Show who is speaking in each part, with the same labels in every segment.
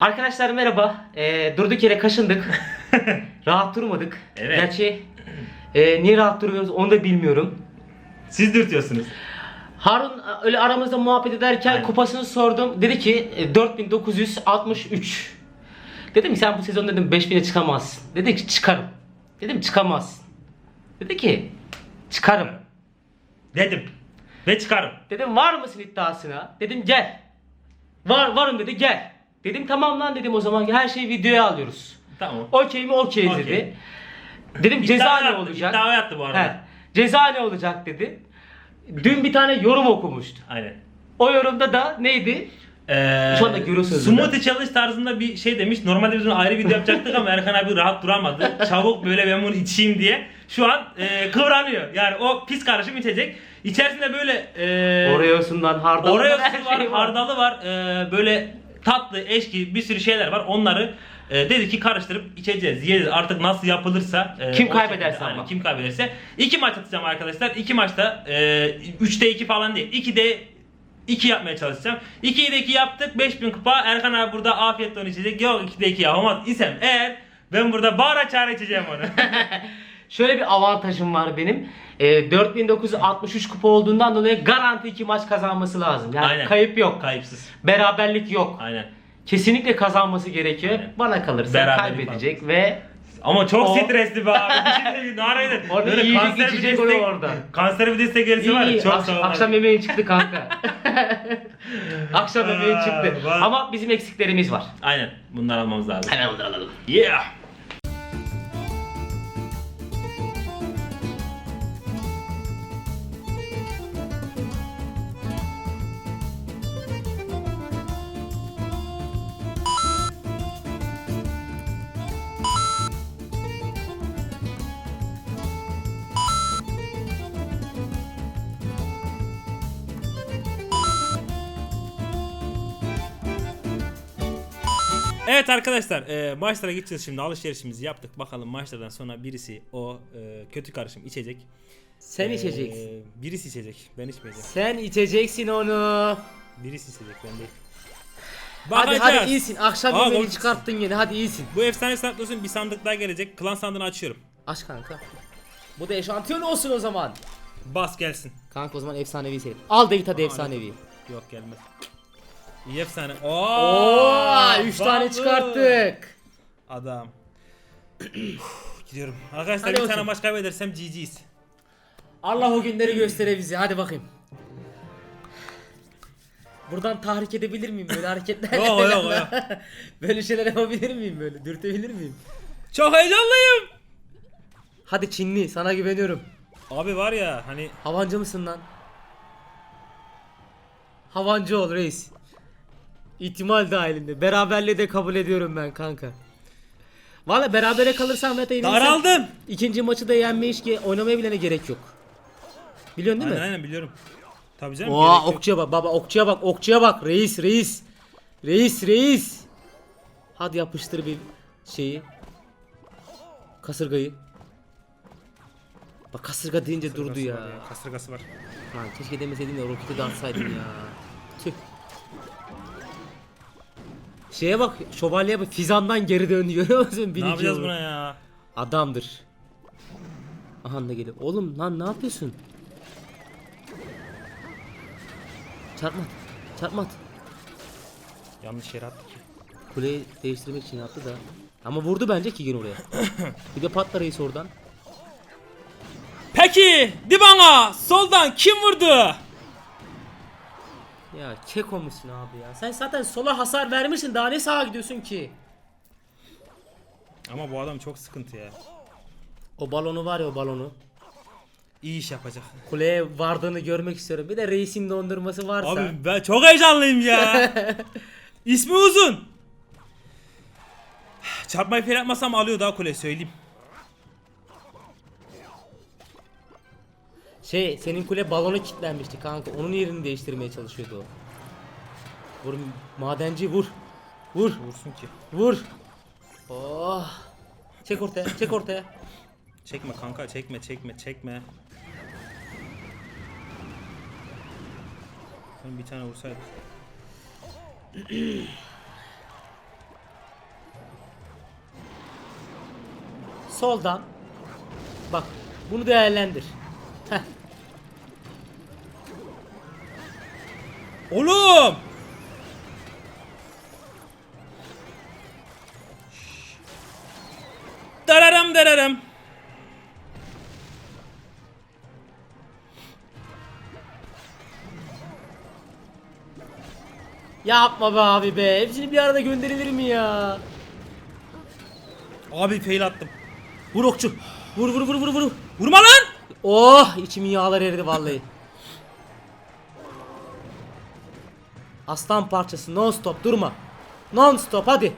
Speaker 1: Arkadaşlar merhaba. Ee, durduk yere kaşındık. rahat durmadık.
Speaker 2: Evet.
Speaker 1: Gerçi e, niye rahat durmuyoruz onu da bilmiyorum.
Speaker 2: Siz dürtüyorsunuz.
Speaker 1: Harun e, öyle aramızda muhabbet ederken
Speaker 2: Aynen.
Speaker 1: kupasını sordum. Dedi ki e, 4963. Dedim ki sen bu sezon dedim 5000'e çıkamazsın. Dedi ki çıkarım. Dedim çıkamazsın. Dedi ki çıkarım.
Speaker 2: Dedim. Ve çıkarım.
Speaker 1: Dedim var mısın iddiasına? Dedim gel. Var varım dedi gel. Dedim tamam lan dedim o zaman her şeyi videoya alıyoruz.
Speaker 2: Tamam.
Speaker 1: Okey mi okey
Speaker 2: Okey.
Speaker 1: dedi. Dedim ceza
Speaker 2: İddia
Speaker 1: ne olacak?
Speaker 2: iddia yattı bu arada.
Speaker 1: He, ceza ne olacak dedi. Dün bir tane yorum okumuştu.
Speaker 2: Aynen.
Speaker 1: O yorumda da neydi?
Speaker 2: Ee,
Speaker 1: Şu anda görüyorsunuz
Speaker 2: Smoothie challenge tarzında bir şey demiş. Normalde biz bunu ayrı video yapacaktık ama Erkan abi rahat duramadı. Çabuk böyle ben bunu içeyim diye. Şu an e, kıvranıyor. Yani o pis karışım içecek. İçerisinde böyle e,
Speaker 1: Oreo'sundan hardalı
Speaker 2: Oreo'su
Speaker 1: her
Speaker 2: var,
Speaker 1: şey
Speaker 2: hardalı var. e, böyle tatlı, eşki bir sürü şeyler var. Onları e, dedi ki karıştırıp içeceğiz, yiyeceğiz. Artık nasıl yapılırsa. e,
Speaker 1: Kim
Speaker 2: o
Speaker 1: kaybederse
Speaker 2: şekilde,
Speaker 1: ama.
Speaker 2: aynen, kim kaybederse. İki maç atacağım arkadaşlar. İki maçta e, 3'te 2 falan değil. 2'de 2 yapmaya çalışacağım. 2'yi de 2 yaptık. 5000 kupa. Erkan abi burada afiyetle onu içecek. Yok 2'de 2 yapamaz isem eğer ben burada bağıra çağıra içeceğim onu.
Speaker 1: Şöyle bir avantajım var benim. E, 4963 kupa olduğundan dolayı garanti iki maç kazanması lazım. Yani
Speaker 2: Aynen.
Speaker 1: kayıp yok.
Speaker 2: Kayıpsız.
Speaker 1: Beraberlik yok.
Speaker 2: Aynen.
Speaker 1: Kesinlikle kazanması gerekiyor.
Speaker 2: Aynen.
Speaker 1: Bana kalırsa
Speaker 2: Beraberlik
Speaker 1: kaybedecek ve
Speaker 2: Ama çok
Speaker 1: O-
Speaker 2: stresli be abi. Bir şey.
Speaker 1: Orada
Speaker 2: Böyle
Speaker 1: iyice
Speaker 2: kanser bir destek-
Speaker 1: orada.
Speaker 2: Kanser bir destek gerisi var ya. Çok
Speaker 1: akş-
Speaker 2: sağ ol.
Speaker 1: akşam yemeği çıktı kanka. akşam yemeği çıktı. Ama bizim eksiklerimiz var.
Speaker 2: Aynen. Bunları almamız lazım.
Speaker 1: Hemen onları alalım.
Speaker 2: Yeah. Evet arkadaşlar e, maçlara gideceğiz şimdi alışverişimizi yaptık. Bakalım maçlardan sonra birisi o e, kötü karışım içecek.
Speaker 1: Sen
Speaker 2: E,
Speaker 1: içeceksin.
Speaker 2: Birisi içecek. Ben içmeyeceğim.
Speaker 1: Sen içeceksin onu.
Speaker 2: Birisi içecek ben değil.
Speaker 1: Hadi
Speaker 2: Bakacağız.
Speaker 1: hadi iyisin. Akşam
Speaker 2: Aa,
Speaker 1: yemeğini çıkarttın yine. Hadi iyisin.
Speaker 2: Bu efsane saat olsun bir sandık daha gelecek. Klan sandığını açıyorum.
Speaker 1: Aç kanka. Bu da eşantiyon olsun o zaman.
Speaker 2: Bas gelsin.
Speaker 1: Kanka o zaman efsanevi seçelim. Al da git hadi efsanevi.
Speaker 2: Yok gelmez. İyi efsane. Oo,
Speaker 1: Oo, 3 tane çıkarttık.
Speaker 2: Adam. Gidiyorum. Arkadaşlar
Speaker 1: Hadi
Speaker 2: bir tane
Speaker 1: bakayım.
Speaker 2: maç kaybedersem GG'yiz.
Speaker 1: Allah o günleri göstere bize. Hadi bakayım. Buradan tahrik edebilir miyim böyle hareketler?
Speaker 2: Yok, yok, yok.
Speaker 1: böyle şeyler yapabilir miyim böyle? Dürtebilir miyim?
Speaker 2: Çok heyecanlıyım.
Speaker 1: Hadi Çinli sana güveniyorum.
Speaker 2: Abi var ya hani
Speaker 1: Havancı mısın lan? Havancı ol reis. İhtimal dahilinde. Beraberliği de kabul ediyorum ben kanka. Valla berabere kalırsam ve de yenilirsem
Speaker 2: daraldım.
Speaker 1: ikinci maçı da yenme iş ki oynamaya bile gerek yok. Biliyorsun değil
Speaker 2: Aynen
Speaker 1: mi?
Speaker 2: aynen biliyorum. Tabii canım.
Speaker 1: Oha
Speaker 2: gerek yok.
Speaker 1: okçuya bak baba okçuya bak okçuya bak reis reis. Reis reis. Hadi yapıştır bir şeyi. Kasırgayı. Bak kasırga deyince durdu
Speaker 2: Kasırgası
Speaker 1: ya.
Speaker 2: var Kasırgası var.
Speaker 1: Lan keşke demeseydim de roketi de atsaydım ya. Tüh. Şeye bak, şövalyeye bak, Fizan'dan geri döndü görüyor musun?
Speaker 2: Ne yapacağız buna ya?
Speaker 1: Adamdır. Aha da geliyor. Oğlum lan ne yapıyorsun? Çarpma. Çarpma.
Speaker 2: Yanlış yere attık.
Speaker 1: Kuleyi değiştirmek için yaptı da. Ama vurdu bence ki gün oraya. bir de patla reis oradan.
Speaker 2: Peki Dibana soldan kim vurdu?
Speaker 1: Ya keko musun abi ya? Sen zaten sola hasar vermişsin. Daha ne sağa gidiyorsun ki?
Speaker 2: Ama bu adam çok sıkıntı ya.
Speaker 1: O balonu var ya o balonu.
Speaker 2: İyi iş yapacak.
Speaker 1: Kuleye vardığını görmek istiyorum. Bir de reisin dondurması varsa.
Speaker 2: Abi ben çok heyecanlıyım ya. İsmi uzun. Çarpmayı fel yapmasam alıyor daha kule söyleyeyim.
Speaker 1: Şey senin kule balona kilitlenmişti kanka. Onun yerini değiştirmeye çalışıyordu o. Vur madenci vur. Vur.
Speaker 2: Vursun ki.
Speaker 1: Vur. Oh. Çek ortaya, çek ortaya.
Speaker 2: Çekme kanka, çekme, çekme, çekme. Ben bir tane vursaydım.
Speaker 1: Soldan. Bak, bunu değerlendir. Heh.
Speaker 2: Oğlum! Dararam dararam.
Speaker 1: Yapma be abi be. Hepsini bir arada gönderilir mi ya?
Speaker 2: Abi fail attım.
Speaker 1: Vur okçu. Vur vur vur vur vur.
Speaker 2: Vurma lan!
Speaker 1: Oh içimin yağları eridi vallahi. Aslan parçası non stop durma. Non stop hadi.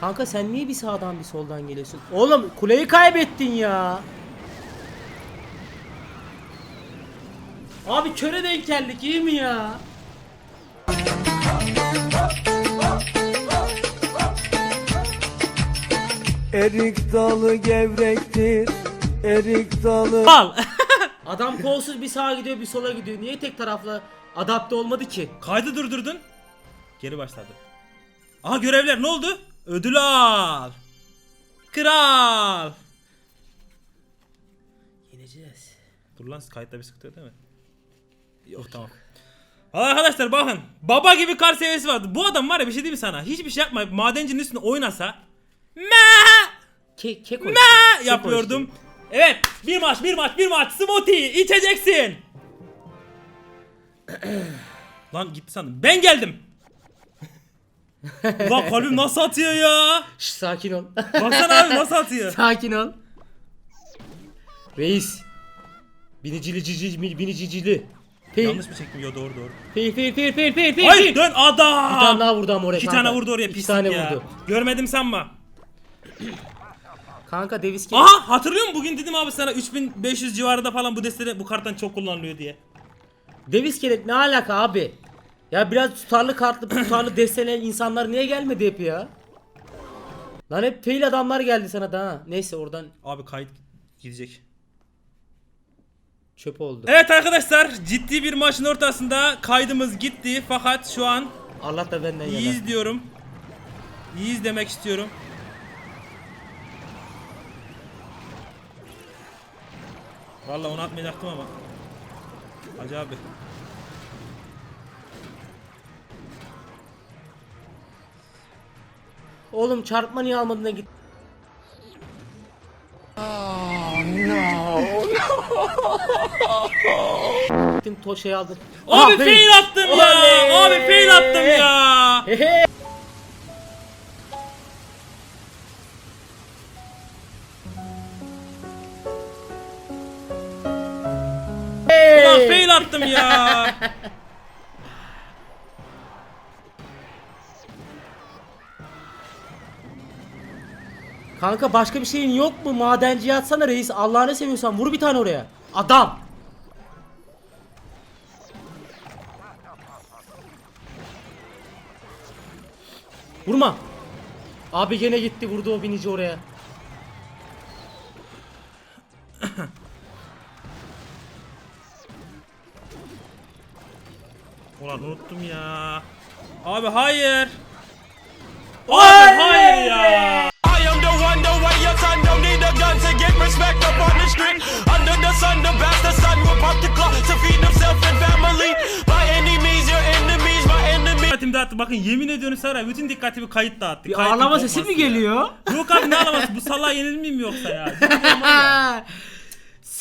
Speaker 1: Kanka sen niye bir sağdan bir soldan geliyorsun? Oğlum kuleyi kaybettin ya. Abi köre denk geldik iyi mi ya?
Speaker 3: Erik dalı gevrektir. Erik dalı
Speaker 2: Al.
Speaker 1: Adam kolsuz bir sağa gidiyor bir sola gidiyor. Niye tek taraflı adapte olmadı ki?
Speaker 2: Kaydı durdurdun. Geri başladı. Aha görevler ne oldu? Ödül al. Kral.
Speaker 1: Yeneceğiz.
Speaker 2: Dur lan kayıtta bir sıkıntı yok değil mi? Yok tamam. Arkadaşlar bakın baba gibi kar seviyesi vardı. Bu adam var ya bir şey diyeyim mi sana? Hiçbir şey yapmayıp madencinin üstünde oynasa me
Speaker 1: Ke keko.
Speaker 2: me yapıyordum. Evet bir maç bir maç bir maç smoothie içeceksin. Lan gitti sandım. Ben geldim. Ulan kalbim nasıl atıyor ya?
Speaker 1: Şş, sakin ol.
Speaker 2: Baksana abi nasıl atıyor?
Speaker 1: sakin ol. Reis. Binicili cici binicicili. Fil
Speaker 2: Yanlış mı çektim? Yo doğru doğru.
Speaker 1: fil fil fil fil fil.
Speaker 2: Hayır
Speaker 1: fil.
Speaker 2: dön adam.
Speaker 1: Bir tane daha vurdu ama oraya
Speaker 2: İki
Speaker 1: kanka.
Speaker 2: tane vurdu oraya
Speaker 1: İki
Speaker 2: pislik
Speaker 1: tane
Speaker 2: ya.
Speaker 1: vurdu.
Speaker 2: Görmedim sanma.
Speaker 1: Kanka Davis ki.
Speaker 2: Aha hatırlıyor musun bugün dedim abi sana 3500 civarında falan bu destede bu karttan çok kullanılıyor diye.
Speaker 1: Davis kelek ne alaka abi? Ya biraz tutarlı kartlı tutarlı desteleyen insanlar niye gelmedi hep ya? Lan hep fail adamlar geldi sana da ha. Neyse oradan
Speaker 2: Abi kayıt gidecek.
Speaker 1: çöp oldu.
Speaker 2: Evet arkadaşlar ciddi bir maçın ortasında kaydımız gitti fakat şu an
Speaker 1: Allah da benden yana.
Speaker 2: iyiyiz diyorum. İyiyiz demek istiyorum. Vallahi onu atmayacaktım ama. Hacı abi.
Speaker 1: Oğlum çarpma niye almadın da git. Gittin to şey aldın.
Speaker 2: Abi
Speaker 1: Aha,
Speaker 2: fail attım ya. Abi fail attım ya.
Speaker 1: Kanka başka bir şeyin yok mu? Madenciye atsana reis. Allah'ını seviyorsan vur bir tane oraya. Adam. Vurma. Abi gene gitti vurdu o binici oraya.
Speaker 2: Ulan unuttum ya. Abi hayır. Abi hayır ya. Dağıttı. Bakın yemin ediyorum Saray bütün dikkatimi kayıt dağıttı.
Speaker 1: Bir
Speaker 2: Kayıtın
Speaker 1: ağlama sesi
Speaker 2: kopması
Speaker 1: mi
Speaker 2: ya.
Speaker 1: geliyor?
Speaker 2: Yok abi ne ağlaması bu salağa yenilmeyeyim mi yoksa ya.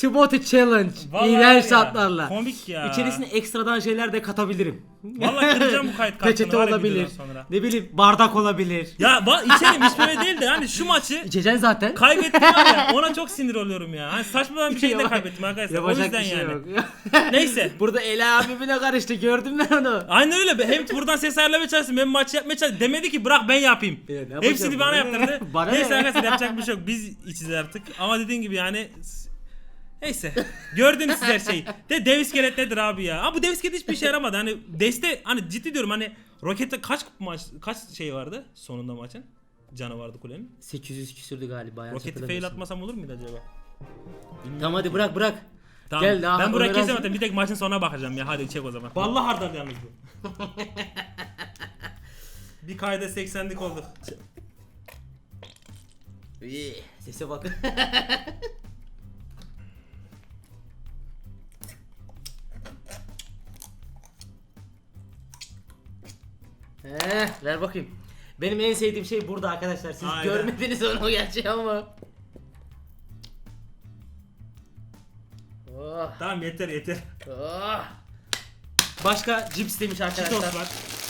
Speaker 1: Spotted challenge.
Speaker 2: Vallahi
Speaker 1: İğrenç
Speaker 2: ya,
Speaker 1: şartlarla.
Speaker 2: komik ya.
Speaker 1: İçerisine ekstradan şeyler de katabilirim.
Speaker 2: Vallahi kıracağım bu kayıt kartını
Speaker 1: Peçete
Speaker 2: var ya
Speaker 1: olabilir.
Speaker 2: videodan sonra.
Speaker 1: Ne bileyim bardak olabilir.
Speaker 2: Ya bak içerim hiç böyle değil de hani şu maçı
Speaker 1: İçeceksin zaten.
Speaker 2: kaybettim var ya ona çok sinir oluyorum ya. Hani saçma bir şekilde kaybettim arkadaşlar. O
Speaker 1: Yapacak
Speaker 2: yüzden
Speaker 1: bir şey
Speaker 2: yani.
Speaker 1: yok.
Speaker 2: Neyse.
Speaker 1: Burada Ela abimle karıştı gördüm ben onu.
Speaker 2: Aynen öyle. be. Hem buradan ses ayarlamaya çalıştım hem maç yapmaya çalıştım. Demedi ki bırak ben yapayım.
Speaker 1: Ya ne yapacağım,
Speaker 2: Hepsini bana
Speaker 1: bana ne?
Speaker 2: yaptırdı.
Speaker 1: Bana
Speaker 2: Neyse
Speaker 1: ne?
Speaker 2: arkadaşlar yapacak bir şey yok. Biz içiz artık. Ama dediğin gibi yani Neyse. Gördünüz siz her şeyi. De dev iskelet nedir abi ya? Ama bu dev iskelet hiçbir işe yaramadı. Hani deste hani ciddi diyorum hani rokette kaç maç kaç şey vardı sonunda maçın? Canı vardı kulenin.
Speaker 1: 800 küsürdü galiba. yanlış
Speaker 2: Roketi fail
Speaker 1: hatırlamıyorsam.
Speaker 2: atmasam olur muydu acaba?
Speaker 1: Tamam hadi bırak bırak.
Speaker 2: Tamam.
Speaker 1: Gel daha
Speaker 2: ben burayı kesemem. Bir tek maçın sonuna bakacağım ya. Hadi çek o zaman. Vallahi hardal yalnız bu. bir kayda 80'lik olduk.
Speaker 1: İyi, sese bak. Eh, ver bakayım. Benim en sevdiğim şey burada arkadaşlar. Siz
Speaker 2: Aynen.
Speaker 1: görmediniz onu gerçi ama. Oh,
Speaker 2: Tamam yeter yeter.
Speaker 1: oh. Başka cips demiş arkadaşlar.
Speaker 2: Çitos var.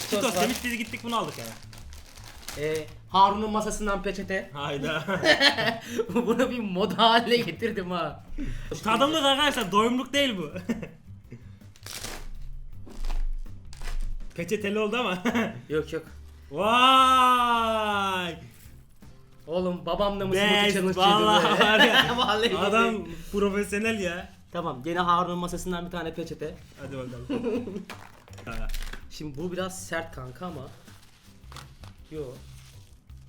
Speaker 2: Çitos
Speaker 1: var.
Speaker 2: demiş biz gittik bunu aldık yani.
Speaker 1: Ee, Harun'un masasından peçete.
Speaker 2: Hayda.
Speaker 1: Bunu bir moda haline getirdim ha.
Speaker 2: Tadımlık arkadaşlar doyumluk değil bu. Peçeteli oldu ama.
Speaker 1: Yok yok.
Speaker 2: Vay!
Speaker 1: Oğlum babam da mı smoothie
Speaker 2: Des,
Speaker 1: challenge'cıydı
Speaker 2: vallahi var ya.
Speaker 1: Vallahi
Speaker 2: Adam
Speaker 1: billahi.
Speaker 2: profesyonel ya.
Speaker 1: Tamam gene Harun'un masasından bir tane peçete.
Speaker 2: Hadi bakalım.
Speaker 1: Şimdi bu biraz sert kanka ama. Yo.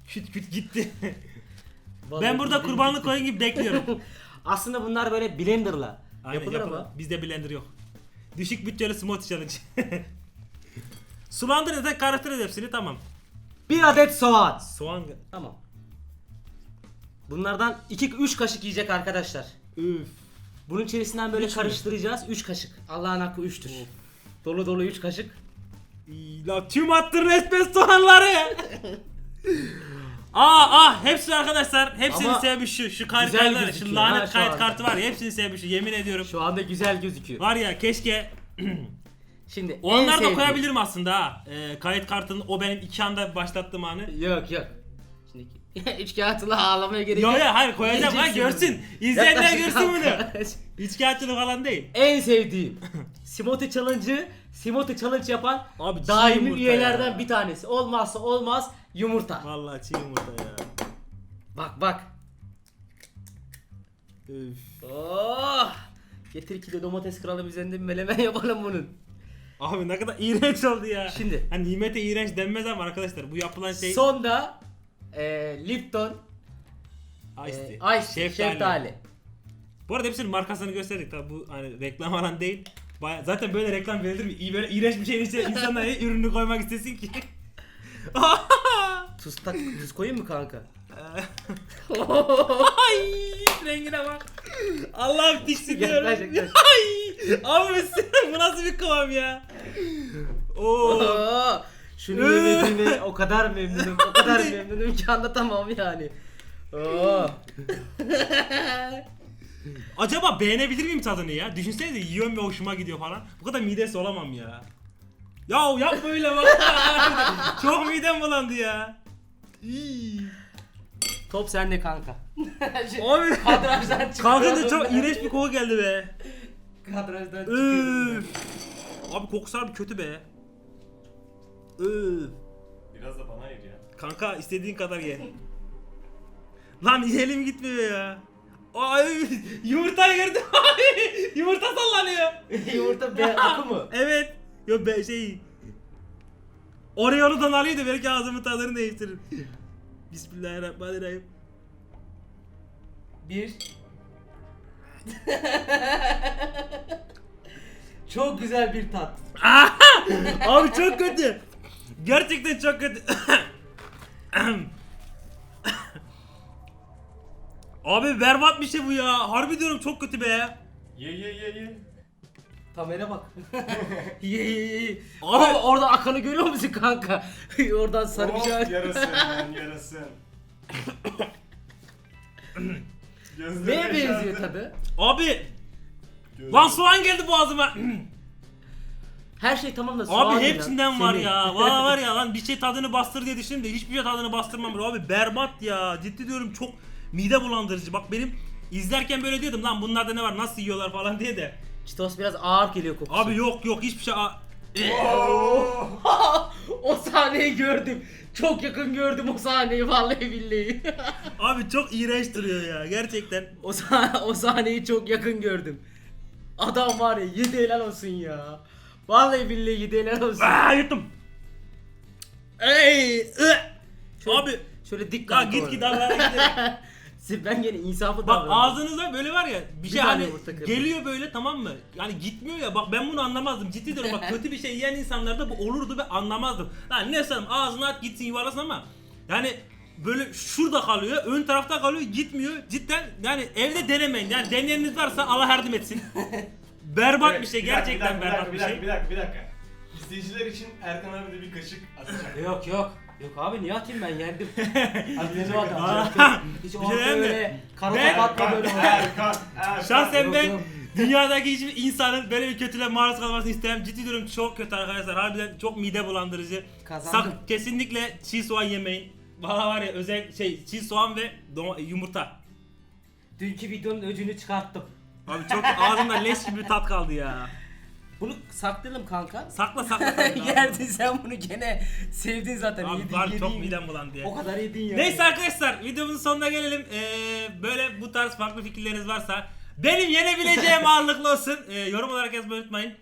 Speaker 2: Küt küt gitti.
Speaker 1: Vallahi
Speaker 2: ben burada kurbanlık koyun gibi bekliyorum.
Speaker 1: Aslında bunlar böyle blenderla
Speaker 2: Aynen
Speaker 1: yapılır
Speaker 2: yapılır.
Speaker 1: ama.
Speaker 2: Bizde blender yok. Düşük bütçeli smoothie challenge. Sulandırın zaten karıştırırız hepsini tamam.
Speaker 1: Bir adet soğan.
Speaker 2: Soğan...
Speaker 1: Tamam. Bunlardan 2-3 kaşık yiyecek arkadaşlar.
Speaker 2: Üf.
Speaker 1: Bunun içerisinden böyle
Speaker 2: Üç mü?
Speaker 1: karıştıracağız. 3 kaşık. Allah'ın hakkı 3'tür. Dolu dolu 3 kaşık.
Speaker 2: İyi, La tüm attın resmen soğanları. Aa ah hepsi arkadaşlar hepsinin
Speaker 1: Ama
Speaker 2: sebebi şu şu kartları şu
Speaker 1: gözüküyor
Speaker 2: lanet
Speaker 1: ha şu
Speaker 2: kayıt
Speaker 1: anda.
Speaker 2: kartı var ya hepsinin sebebi şu yemin ediyorum.
Speaker 1: Şu anda güzel gözüküyor.
Speaker 2: Var ya keşke
Speaker 1: Şimdi
Speaker 2: onlar da koyabilirim aslında ha. Ee, kayıt kartının o benim iki anda başlattığım anı.
Speaker 1: Yok yok. Şimdi üç kağıtla ağlamaya gerek
Speaker 2: Yok
Speaker 1: yok.
Speaker 2: ya hayır koyacağım
Speaker 1: Yiyeceksin
Speaker 2: görsün. İzleyenler
Speaker 1: Yaklaşık
Speaker 2: görsün bunu.
Speaker 1: kanka.
Speaker 2: Hiç kağıtçılık falan değil.
Speaker 1: en sevdiğim Smoothie Challenge'ı Smoothie Challenge yapan
Speaker 2: Abi çiğ
Speaker 1: daimi
Speaker 2: yumurta
Speaker 1: üyelerden
Speaker 2: ya.
Speaker 1: bir tanesi. Olmazsa olmaz yumurta.
Speaker 2: Vallahi çiğ yumurta ya.
Speaker 1: Bak bak.
Speaker 2: Üf.
Speaker 1: Oh! Getir iki de domates kıralım üzerinde bir melemen yapalım bunun.
Speaker 2: Abi ne kadar iğrenç oldu ya.
Speaker 1: Şimdi.
Speaker 2: Hani nimete iğrenç denmez ama arkadaşlar bu yapılan şey
Speaker 1: Sonda e, Lipton
Speaker 2: Ice
Speaker 1: e,
Speaker 2: tea.
Speaker 1: Ice şeftali.
Speaker 2: Bu arada hepsinin markasını gösterdik tabi bu hani reklam falan değil. Baya, zaten böyle reklam verilir mi? İyi böyle iğrenç bir şeyin içine insanlar niye ürünü koymak istesin ki?
Speaker 1: Tuz, tak, tuz koyayım mı kanka?
Speaker 2: Ay rengine bak. Allah'ım tiksiniyorum.
Speaker 1: Yaklaş, yaklaş.
Speaker 2: Ay abi bu nasıl bir kıvam ya? Oo.
Speaker 1: Oo, Şunu yemediğime o kadar memnunum, o kadar memnunum ki anlatamam yani. Oo.
Speaker 2: Acaba beğenebilir miyim tadını ya? Düşünsenize yiyorum ve hoşuma gidiyor falan. Bu kadar midesi olamam ya. Ya yap böyle bak. Çok midem bulandı ya. İy.
Speaker 1: Top sende kanka.
Speaker 2: Abi.
Speaker 1: Kadrajdan çıkıyor.
Speaker 2: Kanka da çok iğrenç bir koku geldi be.
Speaker 1: Kadrajdan çıkıyor.
Speaker 2: Üf. Abi kokusu abi kötü be. Üf.
Speaker 4: Biraz da bana ayır ya.
Speaker 2: Kanka istediğin kadar ye. Lan elim gitmiyor ya. Ay yumurtayı gördüm. Ay, Yumurta sallanıyor.
Speaker 1: Yumurta be akı mı?
Speaker 2: Evet. Yo be şey. Oreo'nudan alıyordu belki ağzımın tadını değiştirir. Bismillahirrahmanirrahim.
Speaker 1: Bir. Çok güzel bir tat.
Speaker 2: Abi çok kötü. Gerçekten çok kötü. Abi berbat bir şey bu ya. Harbi diyorum çok kötü be.
Speaker 4: Ye ye ye ye.
Speaker 1: Kamera bak. ye ye ye.
Speaker 2: Abi-
Speaker 1: Abi orada akanı görüyor musun kanka? Oradan sarı bir şey.
Speaker 4: Yarasın lan yarasın.
Speaker 1: Neye benziyor tadı?
Speaker 2: Abi
Speaker 4: Gözlerine-
Speaker 2: lan soğan geldi boğazıma.
Speaker 1: Her şey tamam da soğan
Speaker 2: Abi
Speaker 1: ya.
Speaker 2: hepsinden var
Speaker 1: Senin.
Speaker 2: ya. Valla var ya lan bir şey tadını bastır diye düşündüm de hiçbir şey tadını bastırmam. Abi berbat ya. Ciddi diyorum çok mide bulandırıcı. Bak benim izlerken böyle diyordum lan bunlarda ne var nasıl yiyorlar falan diye de.
Speaker 1: Cheetos biraz ağır geliyor kokusu.
Speaker 2: Abi yok yok hiçbir şey. Aa,
Speaker 1: o sahneyi gördüm. Çok yakın gördüm o sahneyi vallahi billahi.
Speaker 2: Abi çok iğrenç duruyor ya gerçekten.
Speaker 1: o, sah- o sahneyi çok yakın gördüm. Adam var ya yedi helal olsun ya. Vallahi billahi yedi helal olsun.
Speaker 2: Aa yuttum. Ey! ı!
Speaker 1: Şöyle-
Speaker 2: Abi
Speaker 1: Şöyle dik
Speaker 2: ya git
Speaker 1: orada.
Speaker 2: git Allah'a gidelim.
Speaker 1: Ben gene insafı
Speaker 2: Bak ağzınıza böyle var ya bir şey
Speaker 1: tane
Speaker 2: hani
Speaker 1: yumurta kırdım.
Speaker 2: geliyor böyle tamam mı? Yani gitmiyor ya bak ben bunu anlamazdım. Ciddi diyorum bak kötü bir şey yiyen insanlarda bu olurdu ve anlamazdım. Lan ne sanırım ağzına at gitsin yuvarlasın ama yani böyle şurada kalıyor, ön tarafta kalıyor, gitmiyor. Cidden yani evde denemeyin. Yani deneyeniniz varsa Allah yardım etsin. berbat
Speaker 4: Evet,
Speaker 2: bir şey,
Speaker 4: dakika,
Speaker 2: gerçekten
Speaker 4: bir dakika,
Speaker 2: berbat
Speaker 4: bir
Speaker 2: bir
Speaker 4: dakika,
Speaker 2: şey.
Speaker 4: Bir dakika, bir dakika. İzleyiciler için Erkan abi de bir kaşık atacak.
Speaker 1: Yok yok. Yok abi niye atayım ben yendim. Hadi
Speaker 2: Aa,
Speaker 1: hadi. Hiç
Speaker 2: şey
Speaker 1: orta
Speaker 2: mi?
Speaker 1: öyle kara
Speaker 2: Ben-
Speaker 1: kapatma böyle oldu.
Speaker 4: Erkan, Erkan.
Speaker 2: Şahsen ben dünyadaki hiçbir insanın böyle bir kötülüğe maruz kalmasını istemem. Ciddi diyorum çok kötü arkadaşlar. Harbiden çok mide bulandırıcı.
Speaker 1: Kazandım.
Speaker 2: Sak, kesinlikle çiğ soğan yemeyin. Valla var ya özel şey çiğ soğan ve yumurta.
Speaker 1: Dünkü videonun öcünü çıkarttım.
Speaker 2: Abi çok ağzımda leş gibi bir tat kaldı ya.
Speaker 1: Bunu saklayalım kanka.
Speaker 2: Sakla sakla. sakla.
Speaker 1: Yerdin sen bunu gene sevdin zaten.
Speaker 2: Abi
Speaker 1: yedin,
Speaker 2: var
Speaker 1: yedin.
Speaker 2: çok midem bulandı ya.
Speaker 1: O kadar yedin ya.
Speaker 2: Neyse arkadaşlar videomuzun sonuna gelelim. Ee, böyle bu tarz farklı fikirleriniz varsa benim yenebileceğim ağırlıklı olsun. Ee, yorum olarak yazmayı unutmayın.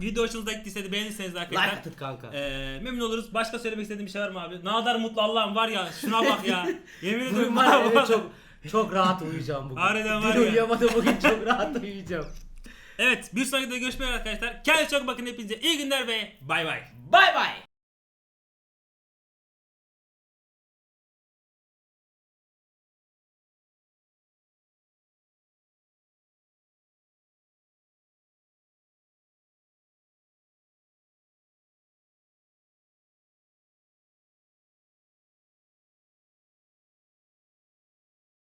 Speaker 2: Video hoşunuza gittiyse de beğenirseniz de
Speaker 1: Like
Speaker 2: arkadaşlar.
Speaker 1: atın kanka.
Speaker 2: Ee, memnun oluruz. Başka söylemek istediğim bir şey var mı abi? Ne kadar mutlu Allah'ım var ya. Şuna bak ya. Yemin ediyorum
Speaker 1: ya evet, çok çok rahat uyuyacağım bugün.
Speaker 2: Harbiden var
Speaker 1: Dün
Speaker 2: ya.
Speaker 1: uyuyamadım bugün çok rahat uyuyacağım.
Speaker 2: Evet bir sonraki videoda görüşmek üzere arkadaşlar. Kendinize çok bakın hepinize iyi günler ve bay bay.
Speaker 1: Bay bay.